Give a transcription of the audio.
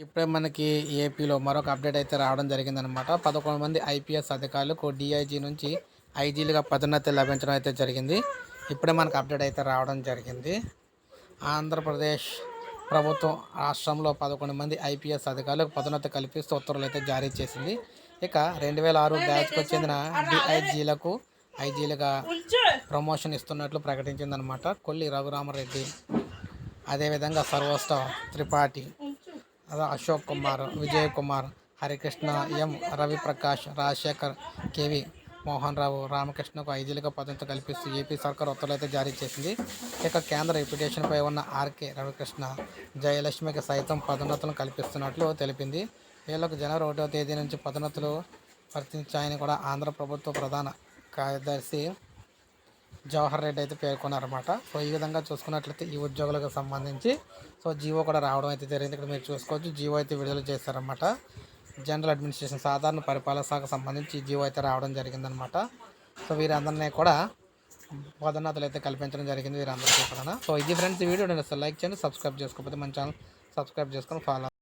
ఇప్పుడే మనకి ఏపీలో మరొక అప్డేట్ అయితే రావడం జరిగిందనమాట పదకొండు మంది ఐపీఎస్ అధికారులకు డిఐజీ నుంచి ఐజీలుగా పదోన్నతి లభించడం అయితే జరిగింది. ఇప్పుడే మనకు అప్డేట్ అయితే రావడం జరిగింది. ఆంధ్రప్రదేశ్ ప్రభుత్వం రాష్ట్రంలో పదకొండు మంది ఐపీఎస్ అధికారులకు పదోన్నతి కల్పిస్తూ ఉత్తర్వులు అయితే జారీ చేసింది. ఇక రెండు వేల ఆరు బ్యాచ్కు చెందిన డిఐజీలకు ఐజీలుగా ప్రమోషన్ ఇస్తున్నట్లు ప్రకటించిందనమాట కొల్లి రఘురామరెడ్డి అదేవిధంగా సర్వోష్ట త్రిపాఠి అశోక్ కుమార్ విజయ్ కుమార్ హరికృష్ణ ఎం రవిప్రకాష్ రాజశేఖర్ కేవి మోహన్ రావు రామకృష్ణకు ఐదేళ్ళుగా పదవి కల్పిస్తూ ఏపీ సర్కార్ ఉత్తర్వులు జారీ చేసింది. ఇక కేంద్ర రిప్యుటేషన్పై ఉన్న ఆర్కే రవికృష్ణ జయలక్ష్మికి సైతం పదోన్నతులను కల్పిస్తున్నట్లు తెలిపింది. వీళ్ళకు జనవరి ఒకటో తేదీ నుంచి పదోన్నతులు వర్తించాయని కూడా ఆంధ్ర ప్రభుత్వ ప్రధాన కార్యదర్శి జవహర్ రెడ్డి అయితే పేర్కొన్నారన్నమాట. సో ఈ విధంగా చూసుకున్నట్లయితే ఈ ఉద్యోగులకు సంబంధించి సో జీవో కూడా రావడం అయితే జరిగింది. ఇక్కడ మీరు చూసుకోవచ్చు జీవో అయితే విడుదల చేశారన్నమాట. జనరల్ అడ్మినిస్ట్రేషన్ సాధారణ పరిపాలన శాఖకు సంబంధించి ఈ జీవో అయితే రావడం జరిగిందనమాట సో వీరందరినీ కూడా పదోన్నతులు అయితే కల్పించడం జరిగింది వీరందరికీ కూడా. సో ఇది ఫ్రెండ్స్ ఈ వీడియో. నేను లైక్ చేయండి సబ్స్క్రైబ్ చేసుకోకపోతే మన ఛానల్ సబ్స్క్రైబ్ చేసుకొని ఫాలో